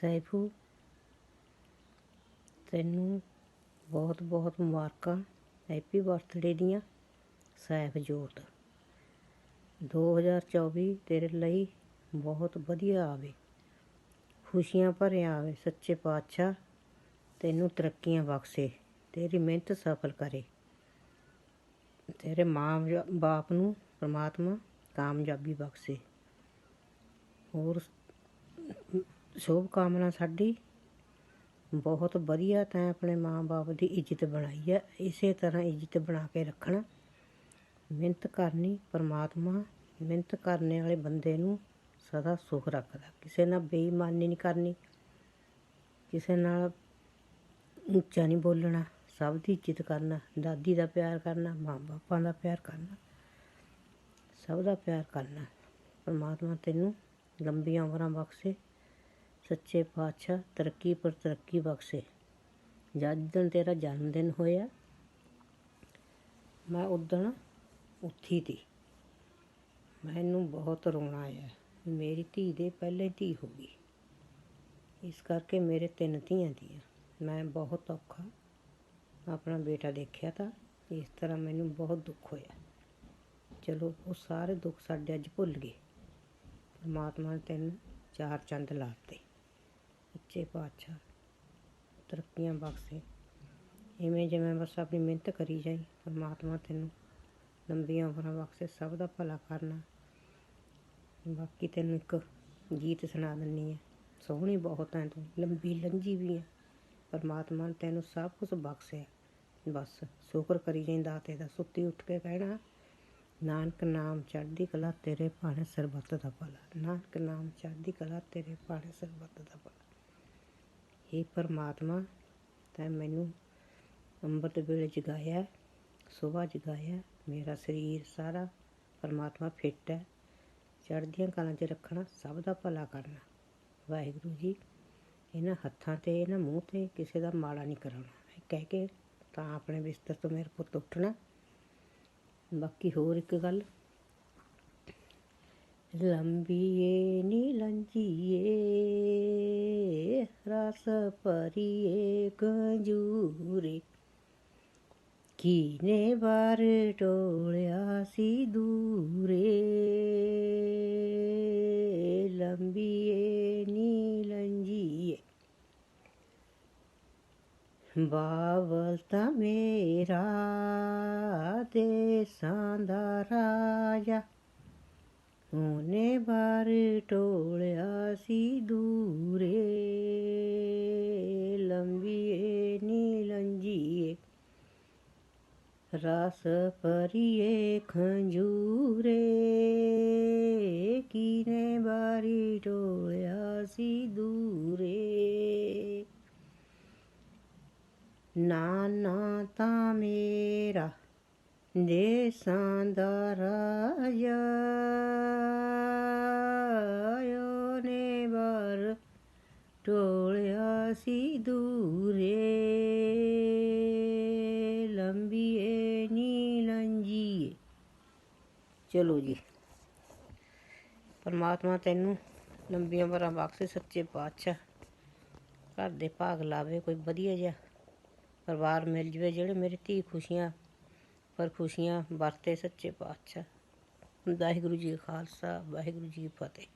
ਸੈਫੂ, ਤੈਨੂੰ ਬਹੁਤ ਬਹੁਤ ਮੁਬਾਰਕਾਂ, ਹੈਪੀ ਬਰਥਡੇ ਦੀਆਂ, ਸੈਫ ਜੋਤ। 2024 ਤੇਰੇ ਲਈ ਬਹੁਤ ਵਧੀਆ ਆਵੇ। ਖੁਸ਼ੀਆਂ ਭਰਿਆ ਆਵੇ, ਸੱਚੇ ਪਾਤਸ਼ਾਹ, ਤੈਨੂੰ ਤਰੱਕੀਆਂ ਬਖਸ਼ੇ, ਤੇਰੀ ਮਿਹਨਤ ਸਫਲ ਕਰੇ। ਤੇਰੇ ਮਾਂ ਬਾਪ ਨੂੰ ਪ੍ਰਮਾਤਮਾ ਕਾਮਯਾਬੀ ਬਖਸ਼ੇ। ਹੋਰ ਸ਼ੁਭ ਕਾਮਨਾ ਸਾਡੀ। ਬਹੁਤ ਵਧੀਆ ਤੈਂ ਆਪਣੇ ਮਾਂ-ਬਾਪ ਦੀ ਇੱਜ਼ਤ ਬਣਾਈ ਹੈ ਇਸੇ ਤਰ੍ਹਾਂ ਇੱਜ਼ਤ ਬਣਾ ਕੇ ਰੱਖਣਾ। ਮਿਹਨਤ ਕਰਨੀ ਪਰਮਾਤਮਾ, ਮਿਹਨਤ ਕਰਨੇ ਵਾਲੇ ਬੰਦੇ ਨੂੰ ਸਦਾ ਸੁਖ ਰੱਖਦਾ। ਕਿਸੇ ਨਾਲ ਬੇਈਮਾਨੀ ਨਹੀਂ ਕਰਨੀ। ਕਿਸੇ ਨਾਲ ਉੱਚਾ ਨਹੀਂ ਬੋਲਣਾ। ਸਭ ਦੀ ਇੱਜ਼ਤ ਕਰਨਾ। ਦਾਦੀ ਦਾ ਪਿਆਰ ਕਰਨਾ ਮਾਂ-ਬਾਪਾਂ ਦਾ ਪਿਆਰ ਕਰਨਾ। ਸਭ ਦਾ ਪਿਆਰ ਕਰਨਾ। ਪਰਮਾਤਮਾ ਤੈਨੂੰ ਲੰਬੀਆਂ ਉਮਰਾਂ ਬਖਸ਼ੇ। ਸੱਚੇ ਪਾਤਸ਼ਾਹ ਤਰੱਕੀ ਪਰ ਤਰੱਕੀ ਬਖਸ਼ੇ। ਜਦ ਦਿਨ ਤੇਰਾ ਜਨਮ ਦਿਨ ਹੋਇਆ, ਮੈਂ ਉਦਣ ਉੱਥੀ ਤੀ। ਮੈਨੂੰ ਬਹੁਤ ਰੋਣਾ ਆਇਆ। ਮੇਰੀ ਧੀ ਦੇ ਪਹਿਲੇ ਧੀ ਹੋ ਗਈ। ਇਸ ਕਰਕੇ ਮੇਰੇ ਤਿੰਨ ਧੀਆਂ ਦੀਆਂ। ਮੈਂ ਬਹੁਤ ਔਖਾ ਆਪਣਾ ਬੇਟਾ ਦੇਖਿਆ ਤਾਂ ਇਸ ਤਰ੍ਹਾਂ ਮੈਨੂੰ ਬਹੁਤ ਦੁੱਖ ਹੋਇਆ। ਚਲੋ, ਉਹ ਸਾਰੇ ਦੁੱਖ ਸਾਡੇ ਅੱਜ ਭੁੱਲ ਗਏ। ਪਰਮਾਤਮਾ ਨੇ ਤੈਨੂੰ ਚਾਰ ਚੰਦ ਲਾਤੇ ਸੱਚੇ ਪਾਤਸ਼ਾਹ ਤਰੱਕੀਆਂ ਬਖਸ਼ੇ। ਇਵੇਂ ਜਿਵੇਂ ਬਸ ਆਪਣੀ ਮਿਹਨਤ ਕਰੀ ਜਾਈ, ਪਰਮਾਤਮਾ ਤੈਨੂੰ ਲੰਬੀਆਂ ਉਮਰਾਂ ਬਖਸ਼ੇ, ਸਭ ਦਾ ਭਲਾ ਕਰਨਾ। ਬਾਕੀ ਤੈਨੂੰ ਇੱਕ ਗੀਤ ਸੁਣਾ ਦਿੰਨੀ ਹੈ ਸੋਹਣੀ ਬਹੁਤ ਹੈ ਤੂੰ, ਲੰਬੀ ਲੰਜੀ ਵੀ ਹੈ ਪਰਮਾਤਮਾ ਨੇ ਤੈਨੂੰ ਸਭ ਕੁਝ ਬਖਸ਼ਿਆ। ਬਸ ਸ਼ੁਕਰ ਕਰੀ ਜਾਈਂ ਦਾਤੇ ਦਾ, ਸੁੱਤੀ ਉੱਠ ਕੇ ਕਹਿਣਾ, ਨਾਨਕ ਨਾਮ ਚੜ੍ਹਦੀ ਕਲਾ ਤੇਰੇ ਭਾਣੇ ਸਰਬੱਤ ਦਾ ਭਲਾ। ਨਾਨਕ ਨਾਮ ਚੜ੍ਹਦੀ ਕਲਾ ਤੇਰੇ ਭਾਣੇ ਸਰਬੱਤ ਦਾ ਭਲਾ। हे ਪਰਮਾਤਮਾ, ਤੈਂ ਮੈਨੂੰ ਅੰਮ੍ਰਿਤ ਵੇਲੇ ਜਗਾਇਆ, ਸੁਬਾਹ ਜਗਾਇਆ, ਮੇਰਾ ਸਰੀਰ ਸਾਰਾ ਪਰਮਾਤਮਾ ਫਿੱਟ ਹੈ ਚੜ੍ਹਦੀਆਂ ਕਲਾਂ 'ਚ ਰੱਖਣਾ ਸਭ ਦਾ ਭਲਾ ਕਰਨਾ। ਵਾਹਿਗੁਰੂ ਜੀ, ਇਹਨਾਂ ਹੱਥਾਂ ਤੇ, ਇਹਨਾਂ ਮੂੰਹ ਤੇ ਕਿਸੇ ਦਾ ਮਾੜਾ ਨਹੀਂ ਕਰਾਉਣਾ। ਕਹਿ ਕੇ ਤਾਂ ਆਪਣੇ ਬਿਸਤਰ ਤੋਂ ਮੇਰੇ ਪੁੱਤ ਉੱਠਣਾ। ਬਾਕੀ ਹੋਰ ਇੱਕ ਗੱਲ। ਲੰਬੀਏ ਨੀ ਲੰਜੀਏ। ਰਸ ਭਰੀਏ ਗੰਜੂਰੇ ਕੀਨੇ ਬਾਰ ਟੋਲਿਆ ਸੀ ਦੂਰੇ ਲੰਬੀਏ ਨੀ ਲੰਜੀਏ ਬਾਵਲ ਤਾਂ ਮੇਰਾ ਦੇਸਾਂ ਦਾ ਰਾਜਾ ਉਹਨੇ ਬਾਰ ਟੋਲਿਆ ਸੀ ਦੂਰੇ। ਲੰਬੀਏ ਨੀ ਲੰਜੀਏ ਰਸ ਪਰੀਏ ਖੰਜੂਰੇ। ਕੀਨੇ ਬਾਰੀ ਟੋਲਿਆ ਸੀ ਦੂਰੇ। ਨਾਨਾ ਤਾਂ ਮੇਰਾ ਦੇਸਾਂ ਦਾ ਰਾਜਾ, ਉਹਨੇ ਬਾਰ ਟੋਲਿਆ ਸੀ ਦੂਰੇ। ਲੰਬੀਏ ਨੀ ਲੰਜੀਏ ਚਲੋ ਜੀ। ਪਰਮਾਤਮਾ ਤੈਨੂੰ ਲੰਬੀਆਂ ਉਮਰਾਂ ਬਖਸ਼ੇ ਸੱਚੇ ਪਾਤਸ਼ਾਹ ਘਰ ਦੇ ਭਾਗ ਲਾਵੇ, ਕੋਈ ਵਧੀਆ ਜਿਹਾ ਪਰਿਵਾਰ ਮਿਲ ਜਵੇ, ਜਿਹੜੇ ਮੇਰੀ ਧੀ ਖੁਸ਼ੀਆਂ ਪਰ ਖੁਸ਼ੀਆਂ ਵਰਤੇ ਸੱਚੇ ਪਾਤਸ਼ਾਹ। ਵਾਹਿਗੁਰੂ ਜੀ ਖਾਲਸਾ ਵਾਹਿਗੁਰੂ ਜੀ ਕੀ ਫਤਿਹ।